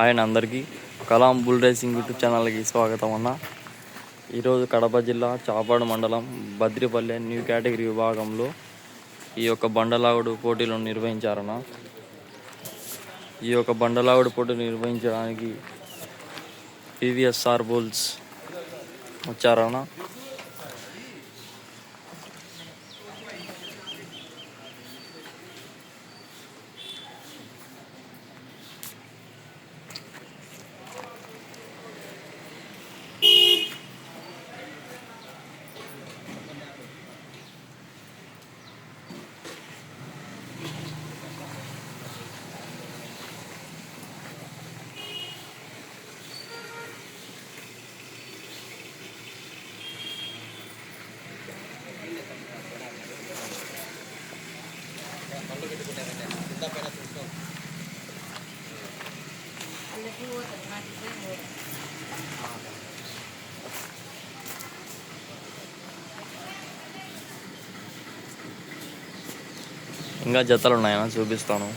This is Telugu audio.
ఆయన అందరికీ. కలాం బుల్ రేసింగ్ యూట్యూబ్ ఛానల్కి స్వాగతం అన్న. ఈరోజు కడప జిల్లా చాపాడు మండలం బద్రిపల్లె న్యూ కేటగిరీ విభాగంలో ఈ యొక్క బండలాగుడు పోటీలు నిర్వహించారన్న. ఈ యొక్క బండలాగుడు పోటీలు నిర్వహించడానికి పివిఎస్ఆర్ బుల్స్ వచ్చారన్న. ఇంకా జతలు ఉన్నాయన్న చూపిస్తాను.